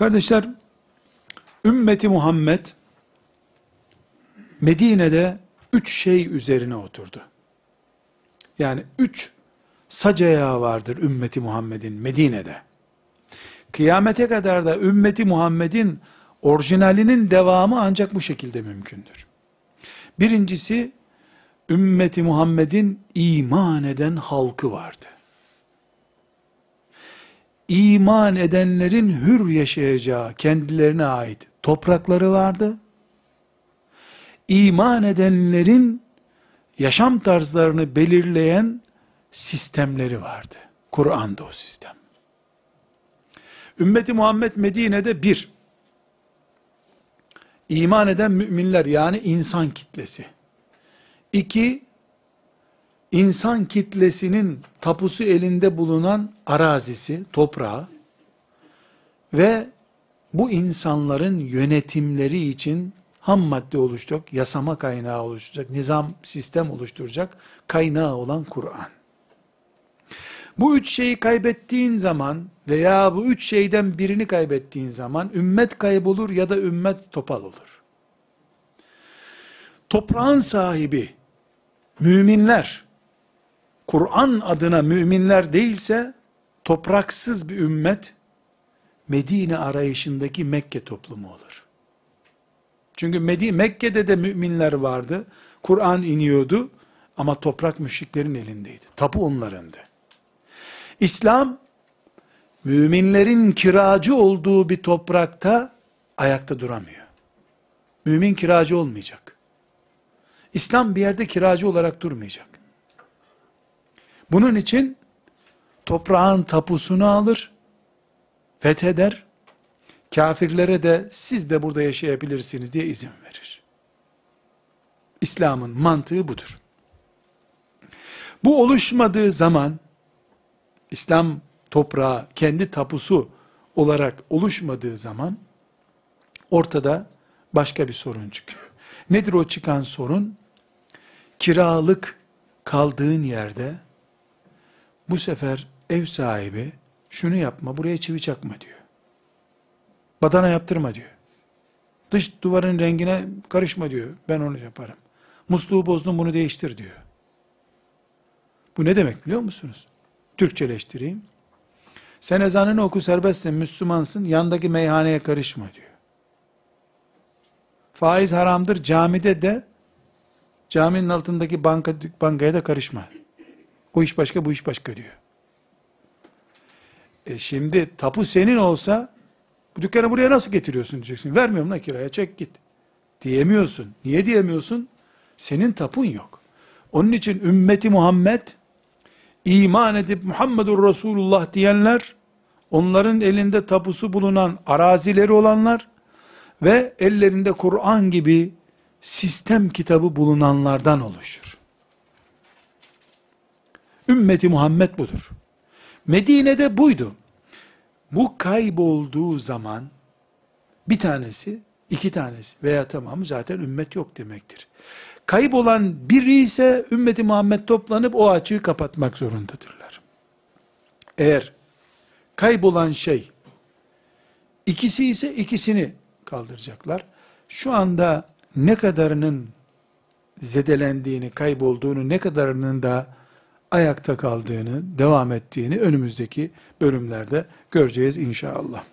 Kardeşler, ümmeti Muhammed Medine'de üç şey üzerine oturdu. Yani üç sac vardır ümmeti Muhammed'in Medine'de. Kıyamete kadar da ümmeti Muhammed'in orijinalinin devamı ancak bu şekilde mümkündür. Birincisi, ümmeti Muhammed'in iman eden halkı vardı. İman edenlerin hür yaşayacağı kendilerine ait toprakları vardı. İman edenlerin yaşam tarzlarını belirleyen sistemleri vardı. Kur'an'da o sistem. Ümmeti Muhammed Medine'de bir, iman eden müminler yani insan kitlesi. İki, insan kitlesinin tapusu elinde bulunan arazisi, toprağı ve bu insanların yönetimleri için ham madde oluşturacak, yasama kaynağı oluşturacak, nizam, sistem oluşturacak kaynağı olan Kur'an. Bu üç şeyi kaybettiğin zaman veya bu üç şeyden birini kaybettiğin zaman ümmet kaybolur ya da ümmet topal olur. Toprağın sahibi müminler Kur'an adına müminler değilse topraksız bir ümmet Medine arayışındaki Mekke toplumu olur. Çünkü Medine, Mekke'de de müminler vardı. Kur'an iniyordu ama toprak müşriklerin elindeydi. Tapu onlarındı. İslam müminlerin kiracı olduğu bir toprakta ayakta duramıyor. Mümin kiracı olmayacak. İslam bir yerde kiracı olarak durmayacak. Bunun için toprağın tapusunu alır, fetheder, kafirlere de siz de burada yaşayabilirsiniz diye izin verir. İslam'ın mantığı budur. Bu oluşmadığı zaman, İslam toprağı kendi tapusu olarak oluşmadığı zaman, ortada başka bir sorun çıkıyor. Nedir o çıkan sorun? Kiralık kaldığın yerde, bu sefer ev sahibi, şunu yapma, buraya çivi çakma diyor. Badana yaptırma diyor. Dış duvarın rengine karışma diyor. Ben onu yaparım. Musluğu bozdum bunu değiştir diyor. Bu ne demek biliyor musunuz? Türkçeleştireyim. Sen ezanını oku serbestsin, Müslümansın, yandaki meyhaneye karışma diyor. Faiz haramdır, camide de, caminin altındaki banka, bankaya da karışma. O iş başka, bu iş başka diyor. E şimdi tapu senin olsa, bu dükkanı buraya nasıl getiriyorsun diyeceksin. Vermiyorum da kiraya, çek git. Diyemiyorsun. Niye diyemiyorsun? Senin tapun yok. Onun için ümmeti Muhammed, iman edip Muhammedur Resulullah diyenler, onların elinde tapusu bulunan arazileri olanlar ve ellerinde Kur'an gibi sistem kitabı bulunanlardan oluşur. Ümmeti Muhammed budur. Medine'de buydu. Bu kaybolduğu zaman bir tanesi, iki tanesi veya tamamı zaten ümmet yok demektir. Kaybolan biri ise ümmeti Muhammed toplanıp o açığı kapatmak zorundadırlar. Eğer kaybolan şey ikisi ise ikisini kaldıracaklar. Şu anda ne kadarının zedelendiğini, kaybolduğunu, ne kadarının da ayakta kaldığını, devam ettiğini önümüzdeki bölümlerde göreceğiz inşallah.